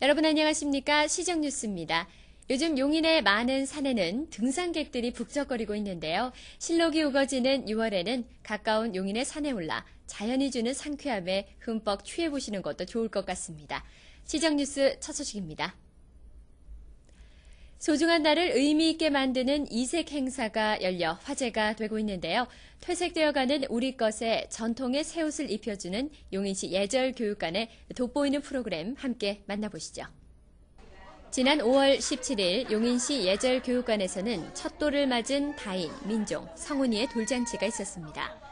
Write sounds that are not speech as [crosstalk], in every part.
여러분 안녕하십니까? 시정뉴스입니다. 요즘 용인의 많은 산에는 등산객들이 북적거리고 있는데요. 실록이 우거지는 6월에는 가까운 용인의 산에 올라 자연이 주는 상쾌함에 흠뻑 취해보시는 것도 좋을 것 같습니다. 시정뉴스 첫 소식입니다. 소중한 날을 의미 있게 만드는 이색 행사가 열려 화제가 되고 있는데요. 퇴색되어가는 우리 것에 전통의 새 옷을 입혀주는 용인시 예절 교육관의 돋보이는 프로그램 함께 만나보시죠. 지난 5월 17일 용인시 예절 교육관에서는 첫 돌을 맞은 다인, 민종, 성훈이의 돌잔치가 있었습니다.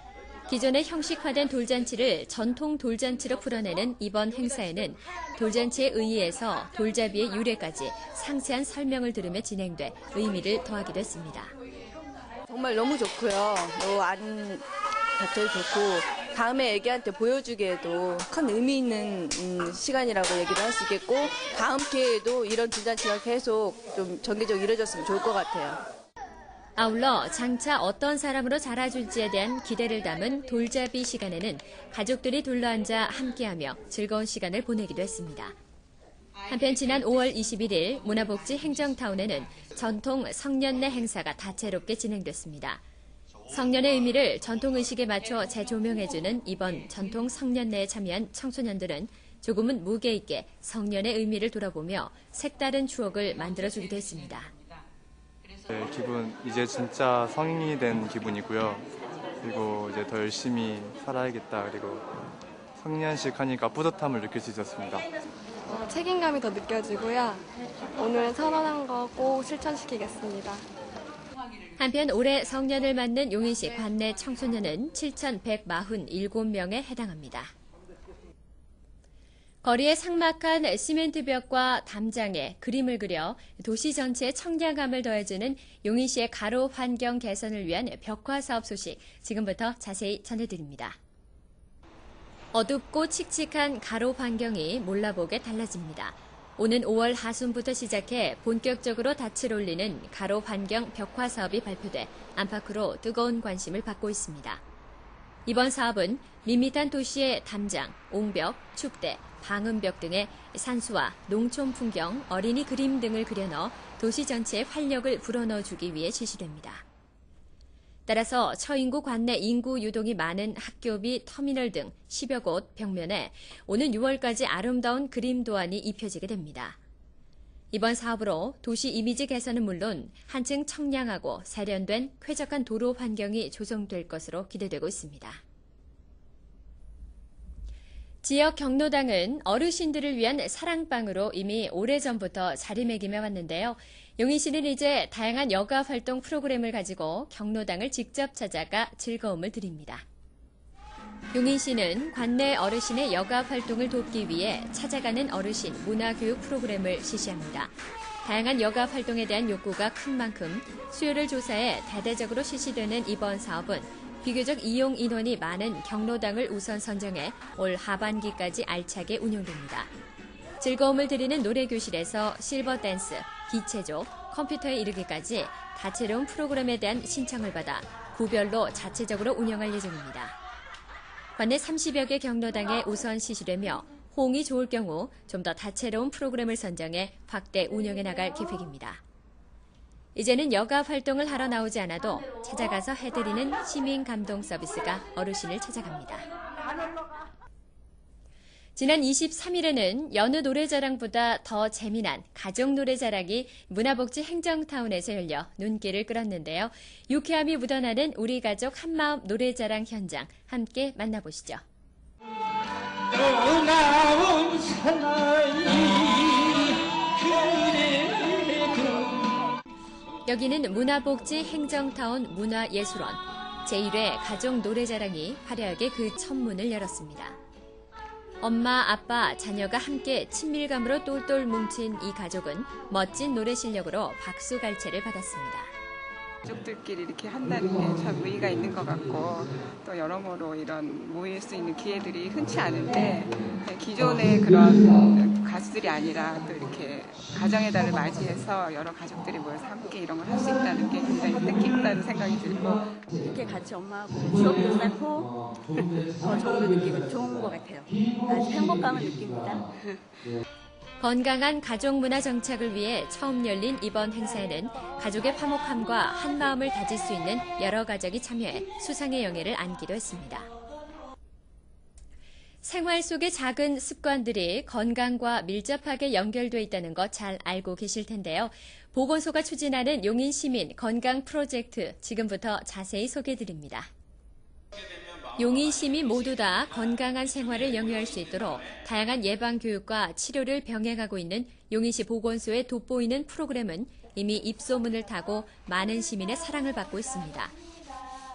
기존의 형식화된 돌잔치를 전통 돌잔치로 풀어내는 이번 행사에는 돌잔치의 의의에서 돌잡이의 유래까지 상세한 설명을 들으며 진행돼 의미를 더하기도 했습니다. 정말 너무 좋고요. 뭐안 자체도 좋고 다음에 애기한테 보여주기에도 큰 의미 있는 음, 시간이라고 얘기를 할 수 있겠고 다음 기회에도 이런 돌잔치가 계속 좀 정기적으로 이루어졌으면 좋을 것 같아요. 아울러 장차 어떤 사람으로 자라줄지에 대한 기대를 담은 돌잡이 시간에는 가족들이 둘러앉아 함께하며 즐거운 시간을 보내기도 했습니다. 한편 지난 5월 21일 문화복지 행정타운에는 전통 성년내 행사가 다채롭게 진행됐습니다. 성년의 의미를 전통 의식에 맞춰 재조명해주는 이번 전통 성년내에 참여한 청소년들은 조금은 무게 있게 성년의 의미를 돌아보며 색다른 추억을 만들어주기도 했습니다. 네, 기분 이제 진짜 성인이 된 기분이고요. 그리고 이제 더 열심히 살아야겠다. 그리고 성년식 하니까 뿌듯함을 느낄 수 있었습니다. 어, 책임감이 더 느껴지고요. 오늘 선언한 거 꼭 실천시키겠습니다. 한편 올해 성년을 맞는 용인시 관내 청소년은 7,147명에 해당합니다. 거리에 상막한 시멘트 벽과 담장에 그림을 그려 도시 전체에 청량감을 더해주는 용인시의 가로 환경 개선을 위한 벽화 사업 소식 지금부터 자세히 전해드립니다. 어둡고 칙칙한 가로 환경이 몰라보게 달라집니다. 오는 5월 하순부터 시작해 본격적으로 닻을 올리는 가로 환경 벽화 사업이 발표돼 안팎으로 뜨거운 관심을 받고 있습니다. 이번 사업은 밋밋한 도시의 담장, 옹벽, 축대, 방음벽 등의 산수와 농촌 풍경, 어린이 그림 등을 그려넣어 도시 전체에 활력을 불어넣어 주기 위해 실시됩니다. 따라서 처인구 관내 인구 유동이 많은 학교비 터미널 등 10여 곳 벽면에 오는 6월까지 아름다운 그림 도안이 입혀지게 됩니다. 이번 사업으로 도시 이미지 개선은 물론 한층 청량하고 세련된 쾌적한 도로 환경이 조성될 것으로 기대되고 있습니다. 지역 경로당은 어르신들을 위한 사랑방으로 이미 오래전부터 자리매김해 왔는데요. 용인시는 이제 다양한 여가 활동 프로그램을 가지고 경로당을 직접 찾아가 즐거움을 드립니다. 용인시는 관내 어르신의 여가 활동을 돕기 위해 찾아가는 어르신 문화교육 프로그램을 실시합니다. 다양한 여가 활동에 대한 욕구가 큰 만큼 수요를 조사해 대대적으로 실시되는 이번 사업은 비교적 이용 인원이 많은 경로당을 우선 선정해 올 하반기까지 알차게 운영됩니다. 즐거움을 드리는 노래교실에서 실버 댄스, 기체조, 컴퓨터에 이르기까지 다채로운 프로그램에 대한 신청을 받아 구별로 자체적으로 운영할 예정입니다. 관내 30여 개 경로당에 우선 시시되며 호응이 좋을 경우 좀 더 다채로운 프로그램을 선정해 확대 운영해 나갈 계획입니다. 이제는 여가 활동을 하러 나오지 않아도 찾아가서 해드리는 시민 감동 서비스가 어르신을 찾아갑니다. 지난 23일에는 여느 노래자랑보다 더 재미난 가족 노래자랑이 문화복지 행정타운에서 열려 눈길을 끌었는데요. 유쾌함이 묻어나는 우리 가족 한마음 노래자랑 현장 함께 만나보시죠. 여기는 문화복지 행정타운 문화예술원 제1회 가족 노래자랑이 화려하게 그 첫 문을 열었습니다. 엄마, 아빠, 자녀가 함께 친밀감으로 똘똘 뭉친 이 가족은 멋진 노래 실력으로 박수 갈채를 받았습니다. 가족들끼리 이렇게 한다는 게 참 의의가 있는 것 같고 또 여러모로 이런 모일 수 있는 기회들이 흔치 않은데 기존의 그런 가수들이 아니라 또 이렇게 가정의 달을 맞이해서 여러 가족들이 모여서 함께 이런 걸 할 수 있다는 게 굉장히 뜻깊다는 생각이 들고 이렇게 같이 엄마하고 추억도 쌓고 더 좋은 걸 느끼고 좋은 것 같아요. 아주 행복감을 느낍니다. [laughs] 건강한 가족 문화 정착을 위해 처음 열린 이번 행사에는 가족의 화목함과 한마음을 다질 수 있는 여러 가족이 참여해 수상의 영예를 안기도 했습니다. 생활 속의 작은 습관들이 건강과 밀접하게 연결돼 있다는 것 잘 알고 계실 텐데요. 보건소가 추진하는 용인 시민 건강 프로젝트 지금부터 자세히 소개해 드립니다. 용인 시민 모두 다 건강한 생활을 영위할 수 있도록 다양한 예방 교육과 치료를 병행하고 있는 용인시 보건소에 돋보이는 프로그램은 이미 입소문을 타고 많은 시민의 사랑을 받고 있습니다.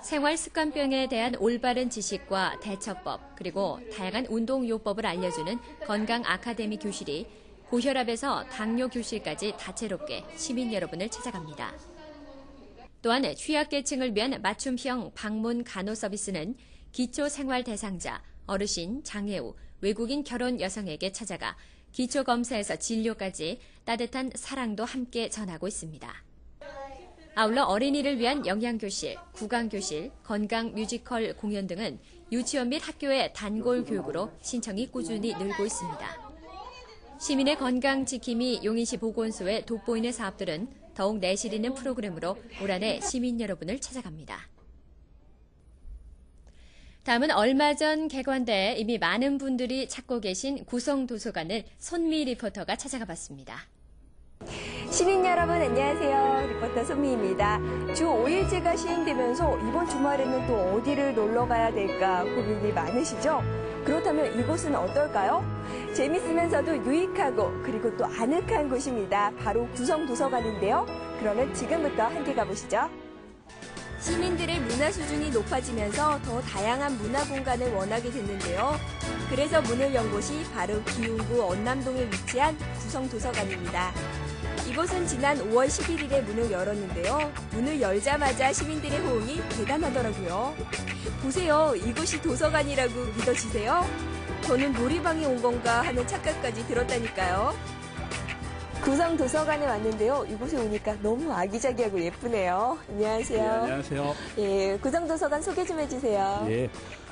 생활 습관병에 대한 올바른 지식과 대처법, 그리고 다양한 운동요법을 알려주는 건강 아카데미 교실이 고혈압에서 당뇨 교실까지 다채롭게 시민 여러분을 찾아갑니다. 또한 취약계층을 위한 맞춤형 방문 간호 서비스는 기초 생활 대상자, 어르신, 장애우, 외국인 결혼 여성에게 찾아가 기초 검사에서 진료까지 따뜻한 사랑도 함께 전하고 있습니다. 아울러 어린이를 위한 영양교실, 구강교실, 건강 뮤지컬 공연 등은 유치원 및 학교의 단골 교육으로 신청이 꾸준히 늘고 있습니다. 시민의 건강 지킴이 용인시 보건소에 돋보이는 사업들은 더욱 내실 있는 프로그램으로 올 한해 시민 여러분을 찾아갑니다. 다음은 얼마 전 개관돼 이미 많은 분들이 찾고 계신 구성도서관을 손미 리포터가 찾아가 봤습니다. 시민 여러분 안녕하세요. 리포터 손미입니다. 주 5일제가 시행되면서 이번 주말에는 또 어디를 놀러 가야 될까 고민이 많으시죠? 그렇다면 이곳은 어떨까요? 재밌으면서도 유익하고 그리고 또 아늑한 곳입니다. 바로 구성도서관인데요. 그러면 지금부터 함께 가보시죠. 시민들의 문화 수준이 높아지면서 더 다양한 문화 공간을 원하게 됐는데요. 그래서 문을 연 곳이 바로 기흥구 언남동에 위치한 구성도서관입니다. 이곳은 지난 5월 11일에 문을 열었는데요. 문을 열자마자 시민들의 호응이 대단하더라고요. 보세요. 이곳이 도서관이라고 믿어지세요? 저는 놀이방에 온 건가 하는 착각까지 들었다니까요. 구성 도서관에 왔는데요. 이곳에 오니까 너무 아기자기하고 예쁘네요. 안녕하세요. 네, 안녕하세요. 예, 구성 도서관 소개 좀 해주세요. 예,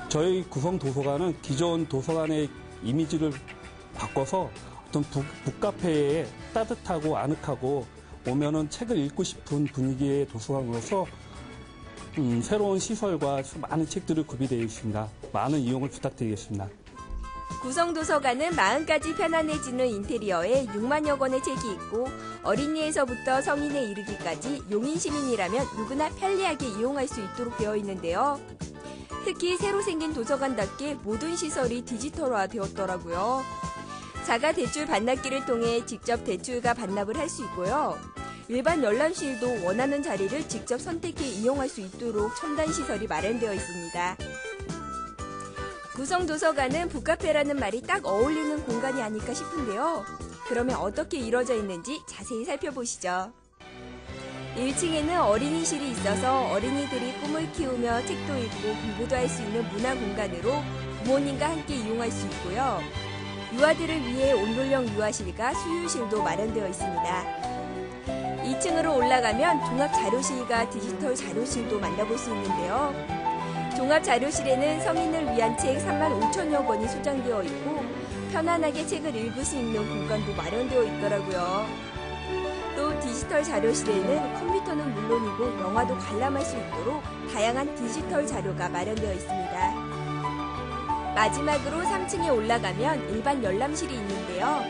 저희 구성 도서관은 기존 도서관의 이미지를 바꿔서 어떤 북, 북카페에 따뜻하고 아늑하고 오면은 책을 읽고 싶은 분위기의 도서관으로서 음, 새로운 시설과 많은 책들을 구비되어 있습니다. 많은 이용을 부탁드리겠습니다. 구성도서관은 마음까지 편안해지는 인테리어에 6만여 권의 책이 있고 어린이에서부터 성인에 이르기까지 용인 시민이라면 누구나 편리하게 이용할 수 있도록 되어 있는데요. 특히 새로 생긴 도서관답게 모든 시설이 디지털화 되었더라고요. 자가 대출 반납기를 통해 직접 대출과 반납을 할 수 있고요. 일반 열람실도 원하는 자리를 직접 선택해 이용할 수 있도록 첨단 시설이 마련되어 있습니다. 구성 도서관은 북카페라는 말이 딱 어울리는 공간이 아닐까 싶은데요. 그러면 어떻게 이루어져 있는지 자세히 살펴보시죠. 1층에는 어린이실이 있어서 어린이들이 꿈을 키우며 책도 읽고 공부도 할 수 있는 문화 공간으로 부모님과 함께 이용할 수 있고요. 유아들을 위해 온돌형 유아실과 수유실도 마련되어 있습니다. 2층으로 올라가면 종합 자료실과 디지털 자료실도 만나볼 수 있는데요. 종합 자료실에는 성인을 위한 책 3만 5천여 권이 소장되어 있고 편안하게 책을 읽을 수 있는 공간도 마련되어 있더라고요. 또 디지털 자료실에는 컴퓨터는 물론이고 영화도 관람할 수 있도록 다양한 디지털 자료가 마련되어 있습니다. 마지막으로 3층에 올라가면 일반 열람실이 있는데요.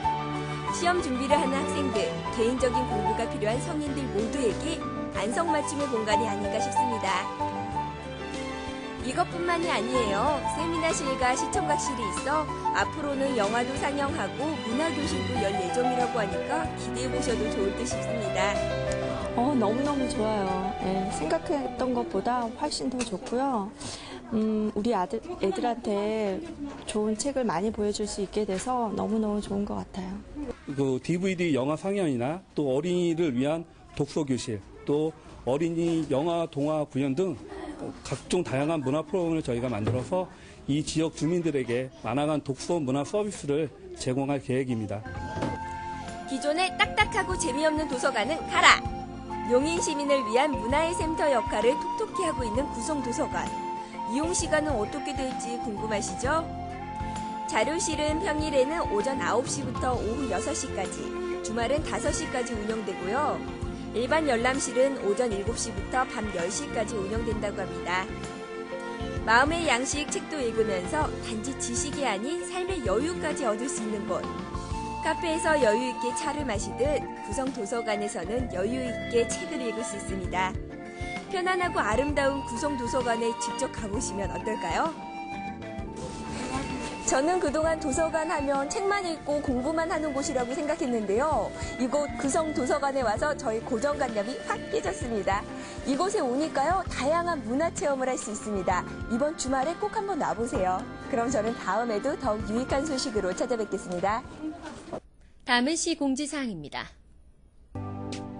시험 준비를 하는 학생들, 개인적인 공부가 필요한 성인들 모두에게 안성맞춤의 공간이 아닐까 싶습니다. 이것뿐만이 아니에요. 세미나실과 시청각실이 있어 앞으로는 영화도 상영하고 문화교실도 열 예정이라고 하니까 기대해 보셔도 좋을 듯 싶습니다. 어, 너무너무 좋아요. 예, 생각했던 것보다 훨씬 더 좋고요. 음, 우리 아들, 애들한테 좋은 책을 많이 보여줄 수 있게 돼서 너무너무 좋은 것 같아요. 그 DVD 영화 상영이나 또 어린이를 위한 독서 교실, 또 어린이 영화, 동화, 구연 등 각종 다양한 문화 프로그램을 저희가 만들어서 이 지역 주민들에게 만화관 독서 문화 서비스를 제공할 계획입니다. 기존의 딱딱하고 재미없는 도서관은 가라! 용인 시민을 위한 문화의 센터 역할을 톡톡히 하고 있는 구성 도서관. 이용 시간은 어떻게 될지 궁금하시죠? 자료실은 평일에는 오전 9시부터 오후 6시까지, 주말은 5시까지 운영되고요. 일반 열람실은 오전 7시부터 밤 10시까지 운영된다고 합니다. 마음의 양식 책도 읽으면서 단지 지식이 아닌 삶의 여유까지 얻을 수 있는 곳. 카페에서 여유 있게 차를 마시듯 구성 도서관에서는 여유 있게 책을 읽을 수 있습니다. 편안하고 아름다운 구성 도서관에 직접 가보시면 어떨까요? 저는 그동안 도서관 하면 책만 읽고 공부만 하는 곳이라고 생각했는데요. 이곳 구성 도서관에 와서 저희 고정관념이 확 깨졌습니다. 이곳에 오니까요, 다양한 문화 체험을 할 수 있습니다. 이번 주말에 꼭 한번 와보세요. 그럼 저는 다음에도 더욱 유익한 소식으로 찾아뵙겠습니다. 다음은 시 공지사항입니다.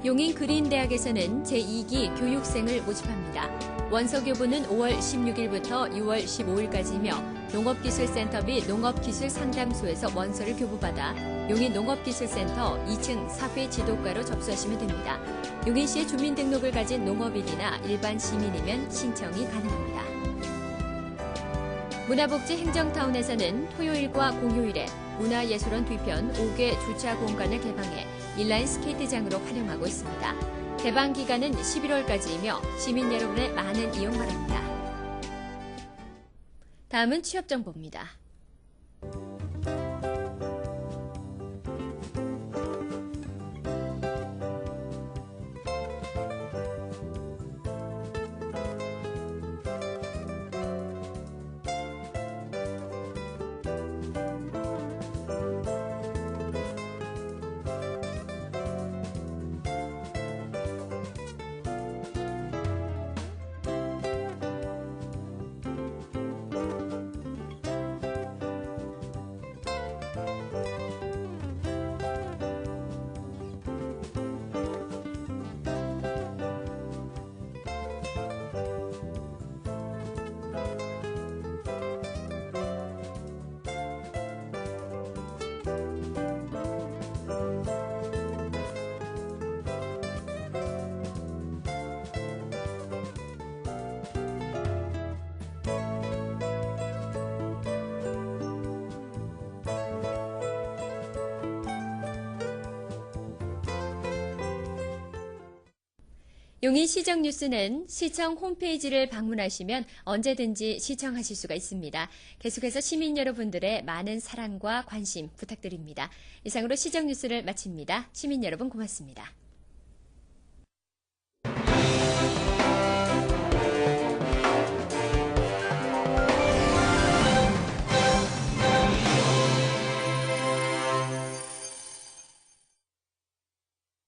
용인 그린대학에서는 제2기 교육생을 모집합니다. 원서교부는 5월 16일부터 6월 15일까지이며 농업기술센터 및 농업기술상담소에서 원서를 교부받아 용인 농업기술센터 2층 사회 지도과로 접수하시면 됩니다. 용인시의 주민등록을 가진 농업인이나 일반 시민이면 신청이 가능합니다. 문화복지 행정타운에서는 토요일과 공휴일에 문화예술원 뒤편 5개 주차 공간을 개방해 인라인 스케이트장으로 활용하고 있습니다. 개방 기간은 11월까지이며 시민 여러분의 많은 이용 바랍니다. 다음은 취업 정보입니다. 용인 시정 뉴스는 시청 홈페이지를 방문하시면 언제든지 시청하실 수가 있습니다. 계속해서 시민 여러분들의 많은 사랑과 관심 부탁드립니다. 이상으로 시정 뉴스를 마칩니다. 시민 여러분 고맙습니다.